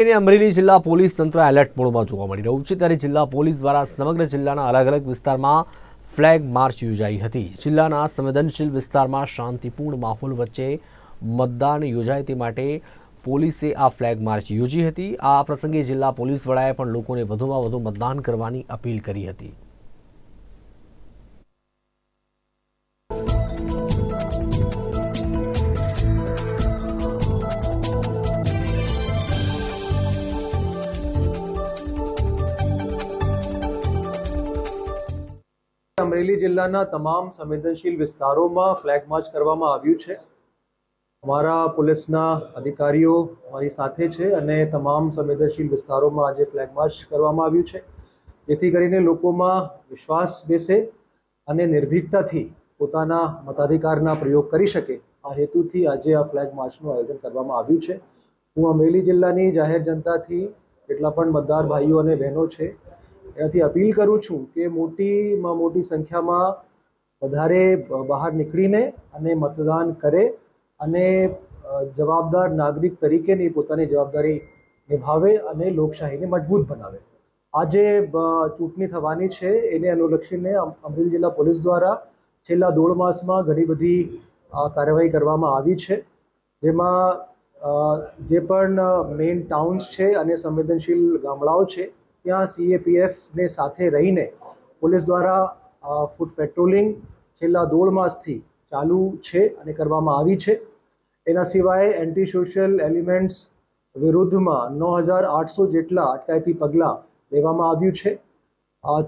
અમરેલી જિલ્લા પોલીસ તંત્ર એલર્ટ મોડમાં જોવા મળી રહ્યું છે. ત્યારે જિલ્લા પોલીસ દ્વારા સમગ્ર જિલ્લાના અલગ અલગ વિસ્તારમાં ફ્લેગ માર્ચ યોજાઈ હતી. જિલ્લાના સંવેદનશીલ વિસ્તારમાં શાંતિપૂર્ણ માહોલ વચ્ચે મતદાન યોજાય તે માટે પોલીસે આ ફ્લેગ માર્ચ યોજી હતી. આ પ્રસંગે જિલ્લા પોલીસ વડાએ પણ લોકોને વધુમાં વધુ મતદાન કરવાની અપીલ કરી હતી. અમરેલી જિલ્લાના તમામ સંવેદનશીલ વિસ્તારોમાં ફ્લેગ માર્ચ કરવામાં આવ્યું છે. અમારા પોલીસના અધિકારીઓ અમારી સાથે છે અને તમામ સંવેદનશીલ વિસ્તારોમાં આજે ફ્લેગ માર્ચ કરવામાં આવ્યું છે. જેથી કરીને લોકોમાં વિશ્વાસ બેસે અને નિર્ભીકતાથી પોતાના મતાધિકારના પ્રયોગ કરી શકે. આ હેતુથી આજે આ ફ્લેગ માર્ચનું આયોજન કરવામાં આવ્યું છે. હું અમરેલી જિલ્લાની જાહેર જનતાથી જેટલા પણ મતદાર ભાઈઓ અને બહેનો છે એનાથી અપીલ કરું છું કે મોટીમાં મોટી સંખ્યામાં વધારે બહાર નીકળીને અને મતદાન કરે અને જવાબદાર નાગરિક તરીકેની પોતાની જવાબદારી નિભાવે અને લોકશાહીને મજબૂત બનાવે. આજે ચૂંટણી થવાની છે, એને અનુલક્ષીને અમ- અમરેલી જિલ્લા પોલીસ દ્વારા છેલ્લા દોઢ માસમાં ઘણી બધી કાર્યવાહી કરવામાં આવી છે. જેમાં જે પણ મેઇન ટાઉન્સ છે અને સંવેદનશીલ ગામડાઓ છે ત્યાં સીએપીએફને સાથે રહીને પોલીસ દ્વારા ફૂડ પેટ્રોલિંગ છેલ્લા દોઢ માસથી ચાલુ છે અને કરવામાં આવી છે એના સિવાય એન્ટી સોશિયલ એલિમેન્ટ્સ વિરુદ્ધમાં નવ હજાર આઠસો જેટલા અટકાયતી પગલાં લેવામાં આવ્યું છે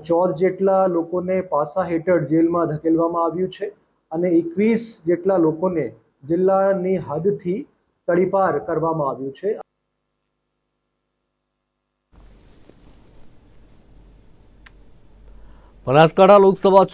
ચોર જેટલા લોકોને પાસા હેઠળ જેલમાં ધકેલવામાં આવ્યું છે અને એકવીસ જેટલા લોકોને જિલ્લાની હદથી તડીપાર કરવામાં આવ્યું છે। બનાસકાંઠા લોકસભા